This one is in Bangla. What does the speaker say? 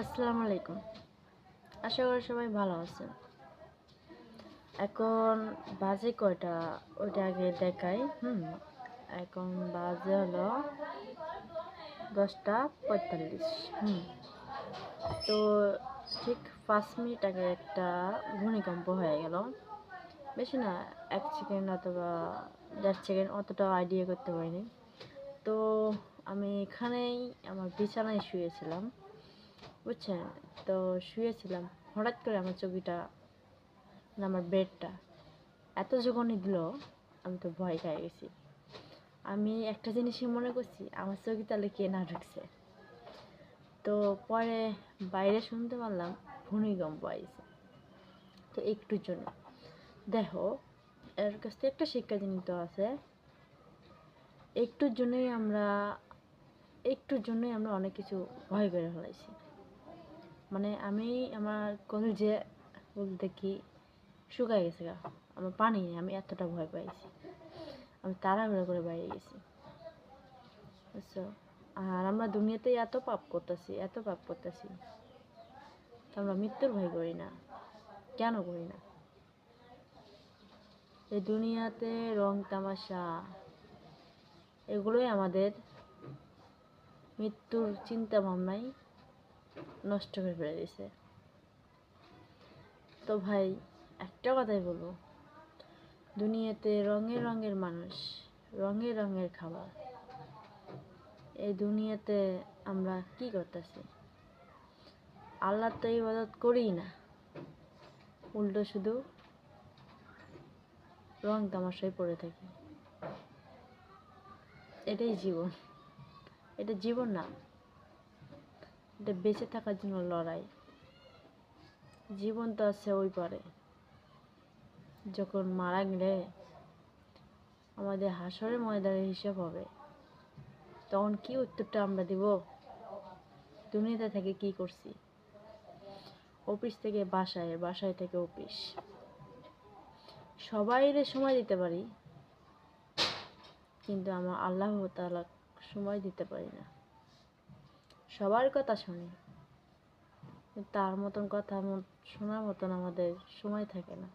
আসসালামু আলাইকুম। আশা করি সবাই ভালো আছেন। এখন বাজে কয়টা? ওইটা আগে দেখাই, হুম? এখন বাজে হলো দশটা পঁয়তাল্লিশ, হুম? তো ঠিক পাঁচ মিনিট আগে একটা ভূমিকম্প হয়ে গেল। বেশি না, এক সেকেন্ড অথবা দেড় সেকেন্ড অতটা আইডিয়া করতে পারিনি। তো আমি এখানেই আমার বিছানায় শুয়েছিলাম। বুঝছেন? তো শুয়েছিলাম। হঠাৎ করে আমার চোখটা না আমার বেডটা এত যখনই দিল, আমি তো ভয় খেয়ে গেছি। আমি একটা জিনিসই মনে করছি, আমার চোখে তাহলে কে না ঢুকছে। তো পরে বাইরে শুনতে পারলাম, ভূমিকম্প আইছে। তো একটুর জন্য। দেখো, এর কাছ থেকে একটা শিক্ষা জিনিস আছে। একটুর জন্যই আমরা, একটুর জন্যই আমরা অনেক কিছু ভয় করে ফেলাইছি। মানে আমি আমার কলেজে বলতে কি, শুকায় গেছে গা। আমার পানি নেই, আমি এতটা ভয় পাইছি। আমি তাড়াহুড়ো করে বাইরে গেছি। বুঝছ? আর আমরা দুনিয়াতে এত পাপ করতেছি, এত পাপ করতেছি। আমরা মৃত্যুর ভয় করি না। কেন করি না? এই দুনিয়াতে রং তামাশা, এগুলোই আমাদের মৃত্যুর চিন্তা ভাবনাই নষ্ট করে ফেলে দিয়েছে। তো ভাই, একটা কথাই বলব। দুনিয়াতে রঙের রঙের মানুষ রঙের রঙের খাবার। এই দুনিয়াতে আমরা কি করতেছি? আল্লাহ তো ইবাদত করি না। উল্টো শুধু রং তামাশায় পড়ে থাকি। এটাই জীবন। এটা জীবন না এটা বেঁচে থাকার জন্য লড়াই। জীবন তো আছে ওই পারে। যখন মারা গেলে আমাদের হাসরের ময়দানের হিসাব হবে। তখন কি উত্তরটা আমরা দিব? দুনিয়াতে থেকে কি করছি? অফিস থেকে বাসায় বাসায় থেকে অফিস। সবাইরে সময় দিতে পারি। কিন্তু আমার আল্লাহ তাআলা সময় দিতে পারি না। সবার কথা শুনি। তার মতন কথা শোনার মতন আমাদের সময় থাকে না।